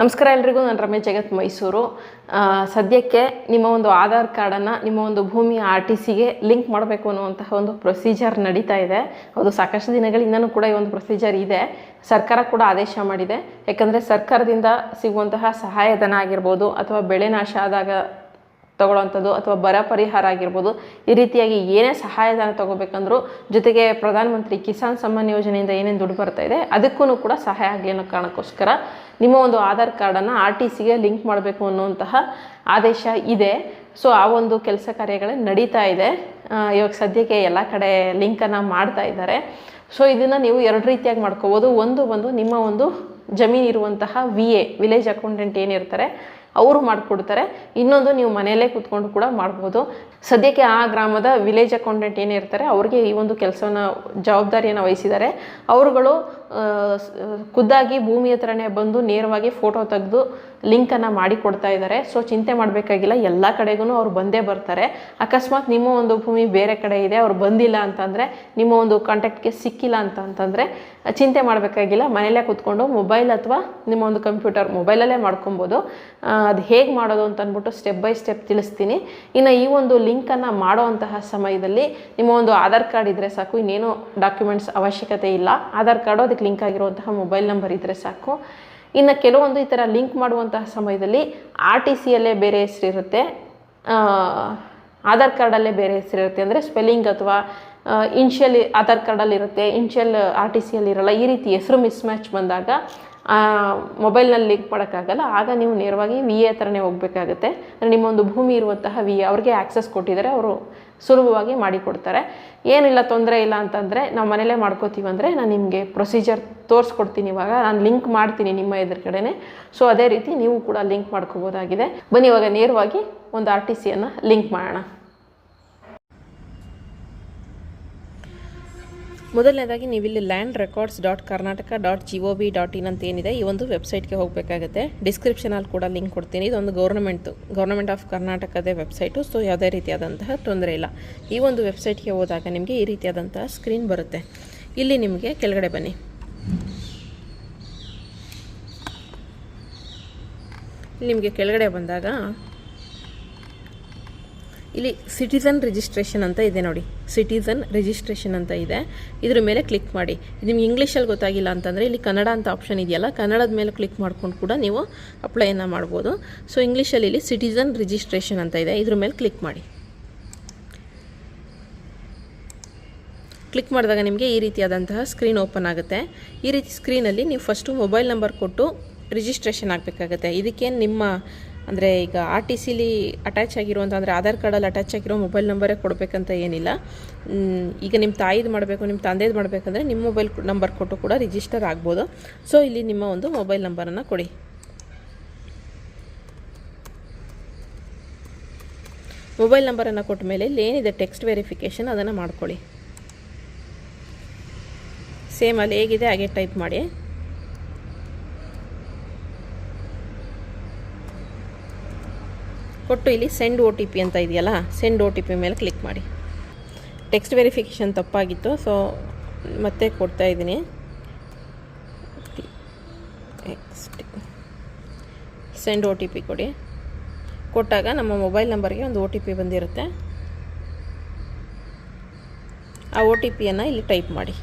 ನಮಸ್ಕಾರ ಎಲ್ರಿಗೂ, ನಾನು ರಮೇಶ್ ಜಗತ್ ಮೈಸೂರು. ಸದ್ಯಕ್ಕೆ ನಿಮ್ಮ ಒಂದು ಆಧಾರ್ ಕಾರ್ಡನ್ನು, ನಿಮ್ಮ ಒಂದು ಭೂಮಿ ಆರ್ ಟಿ ಸಿಗೆ ಲಿಂಕ್ ಮಾಡಬೇಕು ಅನ್ನುವಂತಹ ಒಂದು ಪ್ರೊಸೀಜರ್ ನಡೀತಾ ಇದೆ. ಅದು ಸಾಕಷ್ಟು ದಿನಗಳಿಂದನೂ ಕೂಡ ಈ ಒಂದು ಪ್ರೊಸೀಜರ್ ಇದೆ. ಸರ್ಕಾರ ಕೂಡ ಆದೇಶ ಮಾಡಿದೆ. ಯಾಕಂದರೆ ಸರ್ಕಾರದಿಂದ ಸಿಗುವಂತಹ ಸಹಾಯಧನ ಆಗಿರ್ಬೋದು, ಅಥವಾ ಬೆಳೆ ನಾಶ ಆದಾಗ ತಗೊಳ್ಳೋವಂಥದ್ದು ಅಥವಾ ಬರ ಪರಿಹಾರ ಆಗಿರ್ಬೋದು, ಈ ರೀತಿಯಾಗಿ ಏನೇ ಸಹಾಯಧನ ತೊಗೋಬೇಕಂದ್ರು ಜೊತೆಗೆ ಪ್ರಧಾನಮಂತ್ರಿ ಕಿಸಾನ್ ಸಮ್ಮಾನ್ ಯೋಜನೆಯಿಂದ ಏನೇನು ದುಡ್ಡು ಬರ್ತಾ ಇದೆ ಅದಕ್ಕೂ ಕೂಡ ಸಹಾಯ ಆಗಲಿ ಅನ್ನೋ ಕಾರಣಕ್ಕೋಸ್ಕರ ನಿಮ್ಮ ಒಂದು ಆಧಾರ್ ಕಾರ್ಡನ್ನು ಆರ್ ಟಿ ಸಿಗೆ ಲಿಂಕ್ ಮಾಡಬೇಕು ಅನ್ನುವಂತಹ ಆದೇಶ ಇದೆ. ಸೊ ಆ ಒಂದು ಕೆಲಸ ಕಾರ್ಯಗಳೇ ನಡೀತಾ ಇದೆ. ಇವಾಗ ಸದ್ಯಕ್ಕೆ ಎಲ್ಲ ಕಡೆ ಲಿಂಕನ್ನು ಮಾಡ್ತಾ ಇದ್ದಾರೆ. ಸೊ ಇದನ್ನು ನೀವು ಎರಡು ರೀತಿಯಾಗಿ ಮಾಡ್ಕೋಬೋದು. ಒಂದು ಬಂದು ನಿಮ್ಮ ಒಂದು ಜಮೀನಿರುವಂತಹ ವಿ ಎ ವಿಲೇಜ್ ಅಕೌಂಟೆಂಟ್ ಏನಿರ್ತಾರೆ ಅವರು ಮಾಡಿಕೊಡ್ತಾರೆ. ಇನ್ನೊಂದು ನೀವು ಮನೆಯಲ್ಲೇ ಕೂತ್ಕೊಂಡು ಕೂಡ ಮಾಡ್ಬೋದು. ಸದ್ಯಕ್ಕೆ ಆ ಗ್ರಾಮದ ವಿಲೇಜ್ ಅಕೌಂಟೆಂಟ್ ಏನಿರ್ತಾರೆ ಅವ್ರಿಗೆ ಈ ಒಂದು ಕೆಲಸವನ್ನು, ಜವಾಬ್ದಾರಿಯನ್ನು ವಹಿಸಿದ್ದಾರೆ. ಅವರುಗಳು ಖುದ್ದಾಗಿ ಭೂಮಿ ಹತ್ರನೇ ಬಂದು ನೇರವಾಗಿ ಫೋಟೋ ತೆಗೆದು ಲಿಂಕನ್ನು ಮಾಡಿ ಕೊಡ್ತಾ ಇದ್ದಾರೆ. ಸೊ ಚಿಂತೆ ಮಾಡಬೇಕಾಗಿಲ್ಲ. ಎಲ್ಲ ಕಡೆಗೂ ಅವ್ರು ಬಂದೇ ಬರ್ತಾರೆ. ಅಕಸ್ಮಾತ್ ನಿಮ್ಮ ಒಂದು ಭೂಮಿ ಬೇರೆ ಕಡೆ ಇದೆ, ಅವ್ರು ಬಂದಿಲ್ಲ ಅಂತಂದರೆ, ನಿಮ್ಮ ಒಂದು ಕಾಂಟ್ಯಾಕ್ಟ್ಗೆ ಸಿಕ್ಕಿಲ್ಲ ಅಂತ ಅಂತಂದರೆ ಚಿಂತೆ ಮಾಡಬೇಕಾಗಿಲ್ಲ. ಮನೆಯಲ್ಲೇ ಕೂತ್ಕೊಂಡು ಮೊಬೈಲ್ ಅಥವಾ ನಿಮ್ಮ ಒಂದು ಕಂಪ್ಯೂಟರ್ ಮೊಬೈಲಲ್ಲೇ ಮಾಡ್ಕೊಬೋದು. ಅದು ಹೇಗೆ ಮಾಡೋದು ಅಂತ ಅಂದ್ಬಿಟ್ಟು ಸ್ಟೆಪ್ ಬೈ ಸ್ಟೆಪ್ ತಿಳಿಸ್ತೀನಿ. ಇನ್ನು ಈ ಒಂದು ಲಿಂಕನ್ನು ಮಾಡುವಂತಹ ಸಮಯದಲ್ಲಿ ನಿಮ್ಮ ಒಂದು ಆಧಾರ್ ಕಾರ್ಡ್ ಇದ್ದರೆ ಸಾಕು. ಇನ್ನೇನು ಡಾಕ್ಯುಮೆಂಟ್ಸ್ ಅವಶ್ಯಕತೆ ಇಲ್ಲ. ಆಧಾರ್ ಕಾರ್ಡು ಅದಕ್ಕೆ ಲಿಂಕ್ ಆಗಿರುವಂತಹ ಮೊಬೈಲ್ ನಂಬರ್ ಇದ್ದರೆ ಸಾಕು. ಇನ್ನು ಕೆಲವೊಂದು ಈ ಥರ ಲಿಂಕ್ ಮಾಡುವಂತಹ ಸಮಯದಲ್ಲಿ ಆರ್ ಟಿ ಸಿಯಲ್ಲೇ ಬೇರೆ ಹೆಸರಿರುತ್ತೆ ಆಧಾರ್ ಕಾರ್ಡಲ್ಲೇ ಬೇರೆ ಹೆಸರಿರುತ್ತೆ ಅಂದರೆ ಸ್ಪೆಲ್ಲಿಂಗ್ ಅಥವಾ ಇನ್ಷಿಯಲ್ ಆಧಾರ್ ಕಾರ್ಡಲ್ಲಿರುತ್ತೆ ಇನ್ಷಿಯಲ್ ಆರ್ ಟಿ ಸಿಯಲ್ಲಿ ಇರಲ್ಲ ಈ ರೀತಿ ಹೆಸರು ಮಿಸ್ ಮ್ಯಾಚ್ ಬಂದಾಗ ಮೊಬೈಲ್ನಲ್ಲಿ ಲಿಂಕ್ ಮಾಡೋಕ್ಕಾಗಲ್ಲ. ಆಗ ನೀವು ನೇರವಾಗಿ ವಿ ಎ ಥರನೇ ಹೋಗಬೇಕಾಗುತ್ತೆ. ಅಂದರೆ ನಿಮ್ಮ ಒಂದು ಭೂಮಿ ಇರುವಂತಹ ವಿ ಅವ್ರಿಗೆ ಆ್ಯಕ್ಸಸ್ ಕೊಟ್ಟಿದ್ದಾರೆ. ಅವರು ಸುಲಭವಾಗಿ ಮಾಡಿಕೊಡ್ತಾರೆ. ಏನಿಲ್ಲ ತೊಂದರೆ ಇಲ್ಲ ಅಂತಂದರೆ ನಾವು ಮನೇಲೇ ಮಾಡ್ಕೋತೀವಿ ಅಂದರೆ ನಾನು ನಿಮಗೆ ಪ್ರೊಸೀಜರ್ ತೋರಿಸ್ಕೊಡ್ತೀನಿ ಇವಾಗ. ನಾನು ಲಿಂಕ್ ಮಾಡ್ತೀನಿ ನಿಮ್ಮ ಎದುರುಗಡೆನೆ. ಸೊ ಅದೇ ರೀತಿ ನೀವು ಕೂಡ ಲಿಂಕ್ ಮಾಡ್ಕೋಬೋದಾಗಿದೆ. ಬನ್ನಿ, ಇವಾಗ ನೇರವಾಗಿ ಒಂದು ಆರ್ ಟಿ ಸಿಯನ್ನು ಲಿಂಕ್ ಮಾಡೋಣ. ಮೊದಲನೇದಾಗಿ ನೀವಿಲ್ಲಿ land records dot Karnataka dot G O B dot in ಅಂತ ಏನಿದೆ, ಈ ಒಂದು ವೆಬ್ಸೈಟ್ಗೆ ಹೋಗಬೇಕಾಗುತ್ತೆ. ಡಿಸ್ಕ್ರಿಪ್ಷನಲ್ಲಿ ಕೂಡ ಲಿಂಕ್ ಕೊಡ್ತೀನಿ. ಇದೊಂದು ಗೌರ್ಮೆಂಟ್ದು ಗೌರ್ಮೆಂಟ್ ಆಫ್ ಕರ್ನಾಟಕದೇ ವೆಬ್ಸೈಟು ಸೊ ಯಾವುದೇ ರೀತಿಯಾದಂತಹ ತೊಂದರೆ ಇಲ್ಲ. ಈ ಒಂದು ವೆಬ್ಸೈಟ್ಗೆ ಹೋದಾಗ ನಿಮಗೆ ಈ ರೀತಿಯಾದಂತಹ ಸ್ಕ್ರೀನ್ ಬರುತ್ತೆ. ಇಲ್ಲಿ ನಿಮಗೆ ಕೆಳಗಡೆ ಬನ್ನಿ. ನಿಮಗೆ ಕೆಳಗಡೆ ಬಂದಾಗ ಇಲ್ಲಿ ಸಿಟಿಸನ್ ರಿಜಿಸ್ಟ್ರೇಷನ್ ಅಂತ ಇದೆ ನೋಡಿ. ಸಿಟಿಸನ್ ರಿಜಿಸ್ಟ್ರೇಷನ್ ಅಂತ ಇದೆ. ಇದ್ರ ಮೇಲೆ ಕ್ಲಿಕ್ ಮಾಡಿ. ನಿಮ್ಗೆ ಇಂಗ್ಲೀಷಲ್ಲಿ ಗೊತ್ತಾಗಿಲ್ಲ ಅಂತಂದರೆ ಇಲ್ಲಿ ಕನ್ನಡ ಅಂತ ಆಪ್ಷನ್ ಇದೆಯಲ್ಲ, ಕನ್ನಡದ ಮೇಲೆ ಕ್ಲಿಕ್ ಮಾಡ್ಕೊಂಡು ಕೂಡ ನೀವು ಅಪ್ಲೈಯನ್ನು ಮಾಡ್ಬೋದು. ಸೊ ಇಂಗ್ಲೀಷಲ್ಲಿ ಇಲ್ಲಿ ಸಿಟಿಸನ್ ರಿಜಿಸ್ಟ್ರೇಷನ್ ಅಂತ ಇದೆ. ಇದ್ರ ಮೇಲೆ ಕ್ಲಿಕ್ ಮಾಡಿ. ಕ್ಲಿಕ್ ಮಾಡಿದಾಗ ನಿಮಗೆ ಈ ರೀತಿಯಾದಂತಹ ಸ್ಕ್ರೀನ್ ಓಪನ್ ಆಗುತ್ತೆ. ಈ ರೀತಿ ಸ್ಕ್ರೀನಲ್ಲಿ ನೀವು ಫಸ್ಟು ಮೊಬೈಲ್ ನಂಬರ್ ಕೊಟ್ಟು ರಿಜಿಸ್ಟ್ರೇಷನ್ ಆಗಬೇಕಾಗತ್ತೆ. ಇದಕ್ಕೇನು ನಿಮ್ಮ ಅಂದರೆ ಈಗ ಆರ್ ಟಿ ಸಿಲಿ ಅಟ್ಯಾಚ್ ಆಗಿರುವಂಥ ಅಂದರೆ ಆಧಾರ್ ಕಾರ್ಡಲ್ಲಿ ಅಟ್ಯಾಚ್ ಆಗಿರೋ ಮೊಬೈಲ್ ನಂಬರೇ ಕೊಡಬೇಕಂತ ಏನಿಲ್ಲ. ಈಗ ನಿಮ್ಮ ತಾಯಿದು ಮಾಡಬೇಕು ನಿಮ್ಮ ತಂದೆದು ಮಾಡಬೇಕಂದ್ರೆ ನಿಮ್ಮ ಮೊಬೈಲ್ ನಂಬರ್ ಕೊಟ್ಟು ಕೂಡ ರಿಜಿಸ್ಟರ್ ಆಗ್ಬೋದು. ಸೊ ಇಲ್ಲಿ ನಿಮ್ಮ ಒಂದು ಮೊಬೈಲ್ ನಂಬರನ್ನು ಕೊಡಿ. ಮೊಬೈಲ್ ನಂಬರನ್ನು ಕೊಟ್ಟ ಮೇಲೆ ಇಲ್ಲಿ ಏನಿದೆ ಟೆಕ್ಸ್ಟ್ ವೆರಿಫಿಕೇಷನ್ ಅದನ್ನು ಮಾಡ್ಕೊಳ್ಳಿ. ಸೇಮ್ ಅಲ್ಲಿ ಹೇಗಿದೆ, ಹಾಗೆ ಟೈಪ್ ಮಾಡಿ. ಕೊಟ್ಟು ಇಲ್ಲಿ ಸೆಂಡ್ ಓ ಅಂತ ಇದೆಯಲ್ಲ ಸೆಂಡ್ ಓ ಮೇಲೆ ಕ್ಲಿಕ್ ಮಾಡಿ. ಟೆಕ್ಸ್ಟ್ ವೆರಿಫಿಕೇಷನ್ ತಪ್ಪಾಗಿತ್ತು ಸೊ ಮತ್ತೆ ಕೊಡ್ತಾ ಇದ್ದೀನಿ. ಸೆಂಡ್ ಓ ಟಿ ಪಿ ಕೊಡಿ. ಕೊಟ್ಟಾಗ ನಮ್ಮ ಮೊಬೈಲ್ ನಂಬರ್ಗೆ ಒಂದು ಒ ಟಿ ಪಿ ಬಂದಿರುತ್ತೆ. ಆ ಒ ಟಿ ಪಿಯನ್ನು ಇಲ್ಲಿ ಟೈಪ್ ಮಾಡಿ.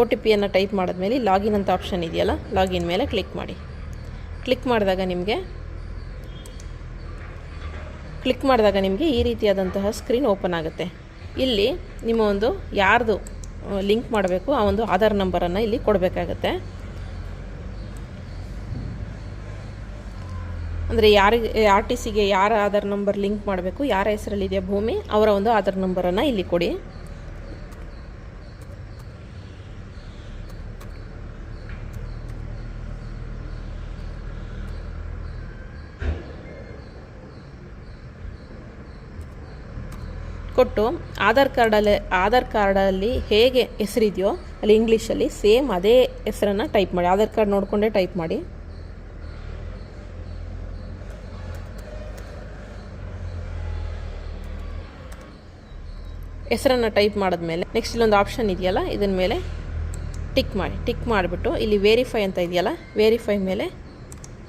ಒ ಟಿ ಪಿಯನ್ನು ಟೈಪ್ ಮಾಡಿದ್ಮೇಲೆ ಲಾಗಿನ್ ಅಂತ ಆಪ್ಷನ್ ಇದೆಯಲ್ಲ, ಲಾಗಿನ್ ಮೇಲೆ ಕ್ಲಿಕ್ ಮಾಡಿ. ಕ್ಲಿಕ್ ಮಾಡಿದಾಗ ನಿಮಗೆ, ಕ್ಲಿಕ್ ಮಾಡಿದಾಗ ನಿಮಗೆ ಈ ರೀತಿಯಾದಂತಹ ಸ್ಕ್ರೀನ್ ಓಪನ್ ಆಗುತ್ತೆ. ಇಲ್ಲಿ ನಿಮ್ಮ ಒಂದು ಯಾರ್ದು ಲಿಂಕ್ ಮಾಡಬೇಕು, ಆ ಒಂದು ಆಧಾರ್ ನಂಬರನ್ನು ಇಲ್ಲಿ ಕೊಡಬೇಕಾಗತ್ತೆ. ಅಂದರೆ ಯಾರಿಗೆ ಆರ್ ಟಿ ಸಿಗೆ ಯಾರ ಆಧಾರ್ ನಂಬರ್ ಲಿಂಕ್ ಮಾಡಬೇಕು, ಯಾರ ಹೆಸರಲ್ಲಿದೆಯಾ ಭೂಮಿ, ಅವರ ಒಂದು ಆಧಾರ್ ನಂಬರನ್ನು ಇಲ್ಲಿ ಕೊಡಿ. ಕೊಟ್ಟು ಆಧಾರ್ ಕಾರ್ಡಲ್ಲಿ ಆಧಾರ್ ಕಾರ್ಡಲ್ಲಿ ಹೇಗೆ ಹೆಸರಿದೆಯೋ ಅಲ್ಲಿ ಇಂಗ್ಲೀಷಲ್ಲಿ ಸೇಮ್ ಅದೇ ಹೆಸರನ್ನು ಟೈಪ್ ಮಾಡಿ. ಆಧಾರ್ ಕಾರ್ಡ್ ನೋಡಿಕೊಂಡೇ ಟೈಪ್ ಮಾಡಿ. ಹೆಸರನ್ನು ಟೈಪ್ ಮಾಡಿದ್ಮೇಲೆ ನೆಕ್ಸ್ಟ್ ಇಲ್ಲೊಂದು ಆಪ್ಷನ್ ಇದೆಯಲ್ಲ ಇದನ್ನ ಮೇಲೆ ಟಿಕ್ ಮಾಡಿ. ಟಿಕ್ ಮಾಡಿಬಿಟ್ಟು ಇಲ್ಲಿ ವೇರಿಫೈ ಅಂತ ಇದೆಯಲ್ಲ ವೇರಿಫೈ ಮೇಲೆ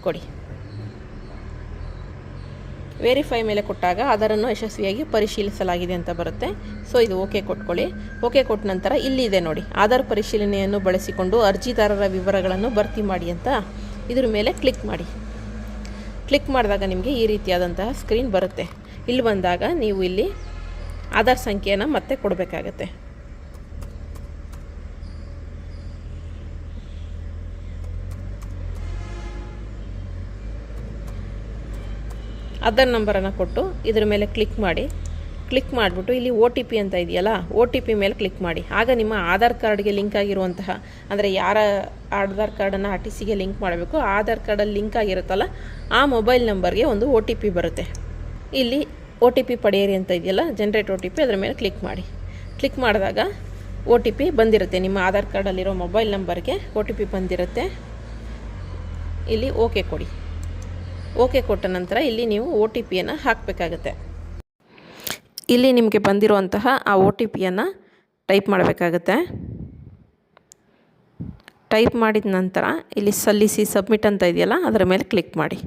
ಕೊಡಿ. ವೇರಿಫೈ ಮೇಲೆ ಕೊಟ್ಟಾಗ ಅದರನ್ನು ಯಶಸ್ವಿಯಾಗಿ ಪರಿಶೀಲಿಸಲಾಗಿದೆ ಅಂತ ಬರುತ್ತೆ. ಸೊ ಇದು ಓಕೆ ಕೊಟ್ಕೊಳ್ಳಿ ಓಕೆ ಕೊಟ್ಟ ನಂತರ ಇಲ್ಲಿದೆ ನೋಡಿ. ಆಧಾರ್ ಪರಿಶೀಲನೆಯನ್ನು ಬಳಸಿಕೊಂಡು ಅರ್ಜಿದಾರರ ವಿವರಗಳನ್ನು ಭರ್ತಿ ಮಾಡಿ ಅಂತ ಇದ್ರ ಮೇಲೆ ಕ್ಲಿಕ್ ಮಾಡಿ. ಕ್ಲಿಕ್ ಮಾಡಿದಾಗ ನಿಮಗೆ ಈ ರೀತಿಯಾದಂತಹ ಸ್ಕ್ರೀನ್ ಬರುತ್ತೆ. ಇಲ್ಲಿ ಬಂದಾಗ ನೀವು ಇಲ್ಲಿ ಆಧಾರ್ ಸಂಖ್ಯೆಯನ್ನು ಮತ್ತೆ ಕೊಡಬೇಕಾಗತ್ತೆ. ಆಧಾರ್ ನಂಬರನ್ನು ಕೊಟ್ಟು ಇದ್ರ ಮೇಲೆ ಕ್ಲಿಕ್ ಮಾಡಿ. ಕ್ಲಿಕ್ ಮಾಡಿಬಿಟ್ಟು ಇಲ್ಲಿ ಓ ಟಿ ಪಿ ಅಂತ ಇದೆಯಲ್ಲ ಒ ಟಿ ಪಿ ಮೇಲೆ ಕ್ಲಿಕ್ ಮಾಡಿ. ಆಗ ನಿಮ್ಮ ಆಧಾರ್ ಕಾರ್ಡ್ಗೆ ಲಿಂಕ್ ಆಗಿರುವಂತಹ, ಅಂದರೆ ಯಾರ ಆಧಾರ್ ಕಾರ್ಡನ್ನು ಆರ್ ಟಿ ಸಿಗೆ ಲಿಂಕ್ ಮಾಡಬೇಕು, ಆಧಾರ್ ಕಾರ್ಡಲ್ಲಿ ಲಿಂಕ್ ಆಗಿರುತ್ತಲ್ಲ, ಆ ಮೊಬೈಲ್ ನಂಬರ್ಗೆ ಒಂದು ಒ ಟಿ ಪಿ ಬರುತ್ತೆ. ಇಲ್ಲಿ ಒ ಟಿ ಪಿ ಪಡೆಯಿರಿ ಅಂತ ಇದೆಯಲ್ಲ ಜನ್ರೇಟ್ ಒ ಟಿ ಪಿ ಅದರ ಮೇಲೆ ಕ್ಲಿಕ್ ಮಾಡಿ. ಕ್ಲಿಕ್ ಮಾಡಿದಾಗ ಒ ಟಿ ಪಿ ಬಂದಿರುತ್ತೆ. ನಿಮ್ಮ ಆಧಾರ್ ಕಾರ್ಡಲ್ಲಿರೋ ಮೊಬೈಲ್ ನಂಬರ್ಗೆ ಒ ಟಿ ಪಿ ಬಂದಿರುತ್ತೆ. ಇಲ್ಲಿ ಓಕೆ ಕೊಡಿ. ಓಕೆ ಕೊಟ್ಟ ನಂತರ ಇಲ್ಲಿ ನೀವು ಒ ಟಿ ಪಿಯನ್ನು ಹಾಕಬೇಕಾಗತ್ತೆ. ಇಲ್ಲಿ ನಿಮಗೆ ಬಂದಿರುವಂತಹ ಆ ಒ ಟಿ ಪಿಯನ್ನು ಟೈಪ್ ಮಾಡಬೇಕಾಗತ್ತೆ. ಟೈಪ್ ಮಾಡಿದ ನಂತರ ಇಲ್ಲಿ ಸಲ್ಲಿಸಿ ಸಬ್ಮಿಟ್ ಅಂತ ಇದೆಯಲ್ಲ, ಅದರ ಮೇಲೆ ಕ್ಲಿಕ್ ಮಾಡಿ.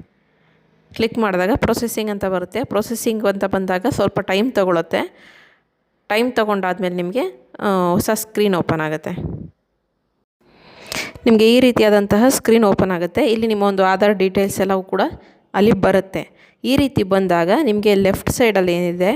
ಕ್ಲಿಕ್ ಮಾಡಿದಾಗ ಪ್ರೊಸೆಸಿಂಗ್ ಅಂತ ಬರುತ್ತೆ. ಪ್ರೊಸೆಸಿಂಗ್ ಅಂತ ಬಂದಾಗ ಸ್ವಲ್ಪ ಟೈಮ್ ತೊಗೊಳುತ್ತೆ. ಟೈಮ್ ತೊಗೊಂಡಾದ್ಮೇಲೆ ನಿಮಗೆ ಹೊಸ ಸ್ಕ್ರೀನ್ ಓಪನ್ ಆಗುತ್ತೆ. ನಿಮಗೆ ಈ ರೀತಿಯಾದಂತಹ ಸ್ಕ್ರೀನ್ ಓಪನ್ ಆಗುತ್ತೆ. ಇಲ್ಲಿ ನಿಮ್ಮ ಒಂದು ಆಧಾರ್ ಡೀಟೇಲ್ಸ್ ಎಲ್ಲವೂ ಕೂಡ ಅಲ್ಲಿ ಬರುತ್ತೆ. ಈ ರೀತಿ ಬಂದಾಗ ನಿಮಗೆ ಲೆಫ್ಟ್ ಸೈಡಲ್ಲಿ ಏನಿದೆ?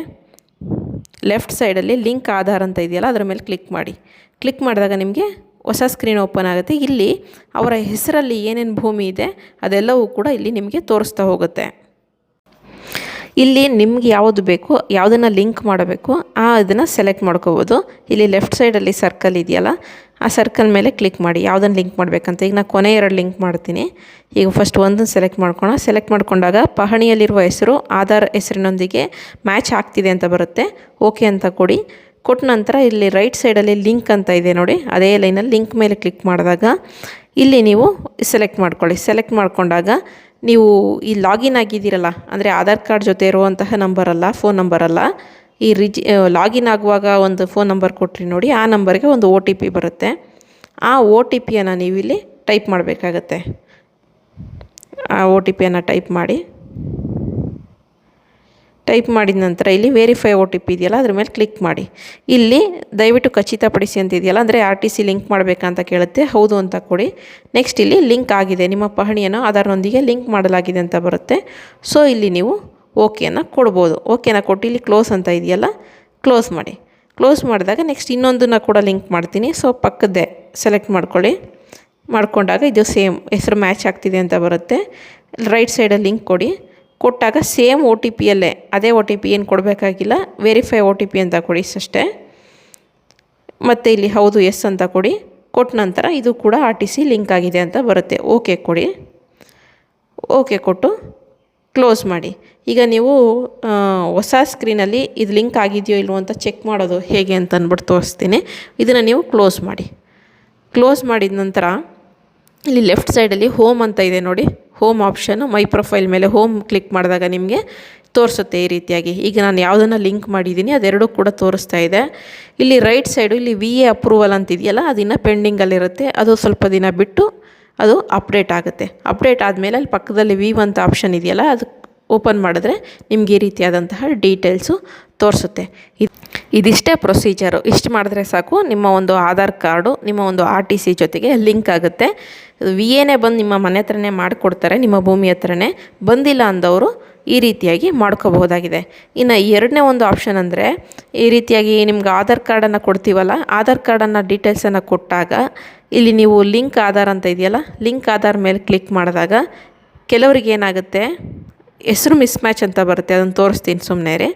ಲೆಫ್ಟ್ ಸೈಡಲ್ಲಿ ಲಿಂಕ್ ಆಧಾರ್ ಅಂತ ಇದೆಯಲ್ಲ, ಅದರ ಮೇಲೆ ಕ್ಲಿಕ್ ಮಾಡಿ. ಕ್ಲಿಕ್ ಮಾಡಿದಾಗ ನಿಮಗೆ ಹೊಸ ಸ್ಕ್ರೀನ್ ಓಪನ್ ಆಗುತ್ತೆ. ಇಲ್ಲಿ ಅವರ ಹೆಸರಲ್ಲಿ ಏನೇನು ಭೂಮಿ ಇದೆ ಅದೆಲ್ಲವೂ ಕೂಡ ಇಲ್ಲಿ ನಿಮಗೆ ತೋರಿಸ್ತಾ ಹೋಗುತ್ತೆ. ಇಲ್ಲಿ ನಿಮ್ಗೆ ಯಾವುದು ಬೇಕು, ಯಾವುದನ್ನು ಲಿಂಕ್ ಮಾಡಬೇಕು, ಆ ಇದನ್ನು ಸೆಲೆಕ್ಟ್ ಮಾಡ್ಕೋಬೋದು. ಇಲ್ಲಿ ಲೆಫ್ಟ್ ಸೈಡಲ್ಲಿ ಸರ್ಕಲ್ ಇದೆಯಲ್ಲ, ಆ ಸರ್ಕಲ್ ಮೇಲೆ ಕ್ಲಿಕ್ ಮಾಡಿ, ಯಾವುದನ್ನು ಲಿಂಕ್ ಮಾಡಬೇಕಂತ. ಈಗ ನಾನು ಕೊನೆ ಎರಡು ಲಿಂಕ್ ಮಾಡ್ತೀನಿ. ಈಗ ಫಸ್ಟ್ ಒಂದನ್ನು ಸೆಲೆಕ್ಟ್ ಮಾಡ್ಕೊಳ್ಳೋಣ ಸೆಲೆಕ್ಟ್ ಮಾಡ್ಕೊಂಡಾಗ ಪಹಣಿಯಲ್ಲಿರುವ ಹೆಸರು, ಆಧಾರ್ ಹೆಸರಿನೊಂದಿಗೆ ಮ್ಯಾಚ್ ಆಗ್ತಿದೆ ಅಂತ ಬರುತ್ತೆ. ಓಕೆ ಅಂತ ಕೊಡಿ. ಕೊಟ್ಟ ನಂತರ ಇಲ್ಲಿ ರೈಟ್ ಸೈಡಲ್ಲಿ ಲಿಂಕ್ ಅಂತ ಇದೆ ನೋಡಿ. ಅದೇ ಲೈನಲ್ಲಿ ಲಿಂಕ್ ಮೇಲೆ ಕ್ಲಿಕ್ ಮಾಡಿದಾಗ ಇಲ್ಲಿ ನೀವು ಸೆಲೆಕ್ಟ್ ಮಾಡ್ಕೊಳ್ಳಿ. ಸೆಲೆಕ್ಟ್ ಮಾಡ್ಕೊಂಡಾಗ ನೀವು ಈ ಲಾಗಿನ್ ಆಗಿದ್ದೀರಲ್ಲ, ಅಂದರೆ ಆಧಾರ್ ಕಾರ್ಡ್ ಜೊತೆ ಇರುವಂತಹ ನಂಬರ್ ಅಲ್ಲ ಫೋನ್ ನಂಬರ್ ಅಲ್ಲ, ಈ ರಿಜಿ ಲಾಗಿನ್ ಆಗುವಾಗ ಒಂದು ಫೋನ್ ನಂಬರ್ ಕೊಟ್ರಿ ನೋಡಿ, ಆ ನಂಬರ್ಗೆ ಒಂದು ಒ ಟಿ ಪಿ ಬರುತ್ತೆ. ಆ ಒ ಟಿ ಪಿಯನ್ನು ನೀವು ಇಲ್ಲಿ ಟೈಪ್ ಮಾಡಬೇಕಾಗತ್ತೆ. ಆ ಒ ಟಿ ಪಿಯನ್ನು ಟೈಪ್ ಮಾಡಿ. ಟೈಪ್ ಮಾಡಿದ ನಂತರ ಇಲ್ಲಿ ವೆರಿಫೈ ಒ ಟಿ ಪಿ ಇದೆಯಲ್ಲ, ಅದ್ರ ಮೇಲೆ ಕ್ಲಿಕ್ ಮಾಡಿ. ಇಲ್ಲಿ ದಯವಿಟ್ಟು ಖಚಿತಪಡಿಸಿ ಅಂತ ಇದೆಯಲ್ಲ, ಅಂದರೆ ಆರ್ ಟಿ ಸಿ ಲಿಂಕ್ ಮಾಡಬೇಕಂತ ಕೇಳುತ್ತೆ, ಹೌದು ಅಂತ ಕೊಡಿ. ನೆಕ್ಸ್ಟ್ ಇಲ್ಲಿ ಲಿಂಕ್ ಆಗಿದೆ, ನಿಮ್ಮ ಪಹಣಿಯನ್ನು ಅದರೊಂದಿಗೆ ಲಿಂಕ್ ಮಾಡಲಾಗಿದೆ ಅಂತ ಬರುತ್ತೆ. ಸೊ ಇಲ್ಲಿ ನೀವು ಓಕೆನ ಕೊಡ್ಬೋದು. ಓಕೆನ ಕೊಟ್ಟು ಇಲ್ಲಿ ಕ್ಲೋಸ್ ಅಂತ ಇದೆಯಲ್ಲ ಕ್ಲೋಸ್ ಮಾಡಿ. ಕ್ಲೋಸ್ ಮಾಡಿದಾಗ ನೆಕ್ಸ್ಟ್ ಇನ್ನೊಂದನ್ನು ಕೂಡ ಲಿಂಕ್ ಮಾಡ್ತೀನಿ. ಸೊ ಪಕ್ಕದ್ದೇ ಸೆಲೆಕ್ಟ್ ಮಾಡ್ಕೊಳ್ಳಿ. ಮಾಡ್ಕೊಂಡಾಗ ಇದು ಸೇಮ್ ಹೆಸರು ಮ್ಯಾಚ್ ಆಗ್ತಿದೆ ಅಂತ ಬರುತ್ತೆ. ರೈಟ್ ಸೈಡಲ್ಲಿ ಲಿಂಕ್ ಕೊಡಿ. ಕೊಟ್ಟಾಗ ಸೇಮ್ ಒ ಟಿ ಪಿಯಲ್ಲೇ ಅದೇ ಒ ಟಿ ಪಿ ಏನು ಕೊಡಬೇಕಾಗಿಲ್ಲ ವೆರಿಫೈ ಒ ಟಿ ಪಿ ಅಂತ ಕೊಡಿ ಅಷ್ಟೇ ಮತ್ತು ಇಲ್ಲಿ ಹೌದು ಎಸ್ ಅಂತ ಕೊಡಿ. ಕೊಟ್ಟ ನಂತರ ಇದು ಕೂಡ ಆರ್ ಟಿ ಸಿ ಲಿಂಕ್ ಆಗಿದೆ ಅಂತ ಬರುತ್ತೆ. ಓಕೆ ಕೊಡಿ. ಓಕೆ ಕೊಟ್ಟು ಕ್ಲೋಸ್ ಮಾಡಿ. ಈಗ ನೀವು ಹೊಸ ಸ್ಕ್ರೀನಲ್ಲಿ ಇದು ಲಿಂಕ್ ಆಗಿದೆಯೋ ಇಲ್ವೋ ಅಂತ ಚೆಕ್ ಮಾಡೋದು ಹೇಗೆ ಅಂತ ಅಂದ್ಬಿಟ್ಟು ತೋರಿಸ್ತೀನಿ. ಇದನ್ನು ನೀವು ಕ್ಲೋಸ್ ಮಾಡಿ. ಕ್ಲೋಸ್ ಮಾಡಿದ ನಂತರ, ಇಲ್ಲಿ ಲೆಫ್ಟ್ ಸೈಡಲ್ಲಿ ಹೋಮ್ ಅಂತ ಇದೆ ನೋಡಿ. ಹೋಮ್ ಆಪ್ಷನ್ನು ಮೈ ಪ್ರೊಫೈಲ್ ಮೇಲೆ ಹೋಮ್ ಕ್ಲಿಕ್ ಮಾಡಿದಾಗ ನಿಮಗೆ ತೋರಿಸುತ್ತೆ ಈ ರೀತಿಯಾಗಿ. ಈಗ ನಾನು ಯಾವುದನ್ನು ಲಿಂಕ್ ಮಾಡಿದ್ದೀನಿ, ಅದೆರಡೂ ಕೂಡ ತೋರಿಸ್ತಾ ಇದೆ. ಇಲ್ಲಿ ರೈಟ್ ಸೈಡು ಇಲ್ಲಿ ವಿ ಎ ಅಪ್ರೂವಲ್ ಅಂತಿದೆಯಲ್ಲ ಅದಿನ್ನು ಪೆಂಡಿಂಗಲ್ಲಿರುತ್ತೆ ಅದು ಸ್ವಲ್ಪ ದಿನ ಬಿಟ್ಟು ಅದು ಅಪ್ಡೇಟ್ ಆಗುತ್ತೆ. ಅಪ್ಡೇಟ್ ಆದಮೇಲೆ ಅಲ್ಲಿ ಪಕ್ಕದಲ್ಲಿ ವಿ ಅಂತ ಆಪ್ಷನ್ ಇದೆಯಲ್ಲ, ಅದು ಓಪನ್ ಮಾಡಿದ್ರೆ ನಿಮ್ಗೆ ಈ ರೀತಿಯಾದಂತಹ ಡೀಟೇಲ್ಸು ತೋರಿಸುತ್ತೆ. ಇದ್- ಇದಿಷ್ಟೇ ಪ್ರೊಸೀಜರು. ಇಷ್ಟು ಮಾಡಿದ್ರೆ ಸಾಕು. ನಿಮ್ಮ ಒಂದು ಆಧಾರ್ ಕಾರ್ಡು, ನಿಮ್ಮ ಒಂದು ಆರ್ ಟಿ ಸಿ ಜೊತೆಗೆ ಲಿಂಕ್ ಆಗುತ್ತೆ. ವಿ ಎನೇ ಬಂದು ನಿಮ್ಮ ಮನೆ ಹತ್ರನೇ ಮಾಡಿಕೊಡ್ತಾರೆ. ನಿಮ್ಮ ಭೂಮಿ ಹತ್ರನೇ. ಬಂದಿಲ್ಲ ಅಂದವರು ಈ ರೀತಿಯಾಗಿ ಮಾಡ್ಕೋಬಹುದಾಗಿದೆ. ಇನ್ನು ಎರಡನೇ ಒಂದು ಆಪ್ಷನ್ ಅಂದರೆ, ಈ ರೀತಿಯಾಗಿ ನಿಮ್ಗೆ ಆಧಾರ್ ಕಾರ್ಡನ್ನು ಕೊಡ್ತೀವಲ್ಲ, ಆಧಾರ್ ಕಾರ್ಡನ್ನು ಡೀಟೇಲ್ಸನ್ನು ಕೊಟ್ಟಾಗ, ಇಲ್ಲಿ ನೀವು ಲಿಂಕ್ ಆಧಾರ್ ಅಂತ ಇದೆಯಲ್ಲ, ಲಿಂಕ್ ಆಧಾರ್ ಮೇಲೆ ಕ್ಲಿಕ್ ಮಾಡಿದಾಗ ಕೆಲವರಿಗೆ ಏನಾಗುತ್ತೆ, ಹೆಸರು ಮಿಸ್ ಮ್ಯಾಚ್ ಅಂತ ಬರುತ್ತೆ. ಅದನ್ನು ತೋರಿಸ್ತೀನಿ ಸುಮ್ಮನೆ ರೀ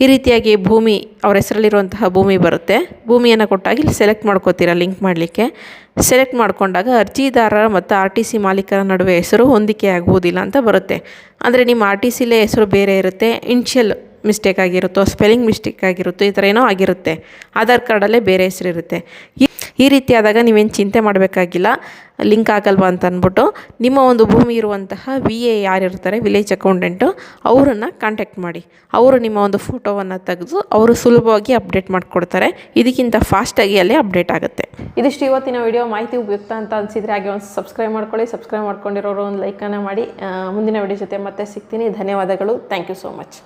ಈ ರೀತಿಯಾಗಿ ಭೂಮಿ, ಅವ್ರ ಹೆಸರಲ್ಲಿರುವಂತಹ ಭೂಮಿ ಬರುತ್ತೆ. ಭೂಮಿಯನ್ನು ಕೊಟ್ಟಾಗ ಇಲ್ಲಿ ಸೆಲೆಕ್ಟ್ ಮಾಡ್ಕೋತೀರಾ ಲಿಂಕ್ ಮಾಡಲಿಕ್ಕೆ. ಸೆಲೆಕ್ಟ್ ಮಾಡಿಕೊಂಡಾಗ ಅರ್ಜಿದಾರರ ಮತ್ತು ಆರ್ ಟಿ ಸಿ ಮಾಲೀಕರ ನಡುವೆ ಹೆಸರು ಹೊಂದಿಕೆ ಆಗುವುದಿಲ್ಲ ಅಂತ ಬರುತ್ತೆ. ಅಂದರೆ ನಿಮ್ಮ ಆರ್ ಟಿ ಸಿಲೇ ಹೆಸರು ಬೇರೆ ಇರುತ್ತೆ. ಇನ್ಷಿಯಲ್ ಮಿಸ್ಟೇಕ್ ಆಗಿರುತ್ತೋ ಸ್ಪೆಲ್ಲಿಂಗ್ ಮಿಸ್ಟೇಕ್ ಆಗಿರುತ್ತೋ, ಈ ಥರ ಏನೋ ಆಗಿರುತ್ತೆ. ಆಧಾರ್ ಕಾರ್ಡಲ್ಲೇ ಬೇರೆ ಹೆಸರಿರುತ್ತೆ ಈ ರೀತಿ ಆದಾಗ ನೀವೇನು ಚಿಂತೆ ಮಾಡಬೇಕಾಗಿಲ್ಲ. ಲಿಂಕ್ ಆಗಲ್ವಾ ಅಂತ ಅಂದ್ಬಿಟ್ಟು ನಿಮ್ಮ ಒಂದು ಭೂಮಿ ಇರುವಂತಹ ವಿ ಎ ಯಾರಿರ್ತಾರೆ ವಿಲೇಜ್ ಅಕೌಂಟೆಂಟು ಅವರನ್ನು ಕಾಂಟ್ಯಾಕ್ಟ್ ಮಾಡಿ. ಅವರು ನಿಮ್ಮ ಒಂದು ಫೋಟೋವನ್ನು ತೆಗೆದು ಅವರು ಸುಲಭವಾಗಿ ಅಪ್ಡೇಟ್ ಮಾಡಿಕೊಡ್ತಾರೆ. ಇದಕ್ಕಿಂತ ಫಾಸ್ಟಾಗಿ ಅಲ್ಲೇ ಅಪ್ಡೇಟ್ ಆಗುತ್ತೆ. ಇದಿಷ್ಟು ಇವತ್ತಿನ ವಿಡಿಯೋ ಮಾಹಿತಿ ಉಪಯುಕ್ತ ಅಂತ ಅನಿಸಿದರೆ ಹಾಗೆ ಒಂದು ಸಬ್ಸ್ಕ್ರೈಬ್ ಮಾಡ್ಕೊಳ್ಳಿ. ಸಬ್ಸ್ಕ್ರೈಬ್ ಮಾಡ್ಕೊಂಡಿರೋರು ಒಂದು ಲೈಕನ್ನು ಮಾಡಿ. ಮುಂದಿನ ವಿಡಿಯೋ ಜೊತೆ ಮತ್ತೆ ಸಿಗ್ತೀನಿ. ಧನ್ಯವಾದಗಳು. Thank you so much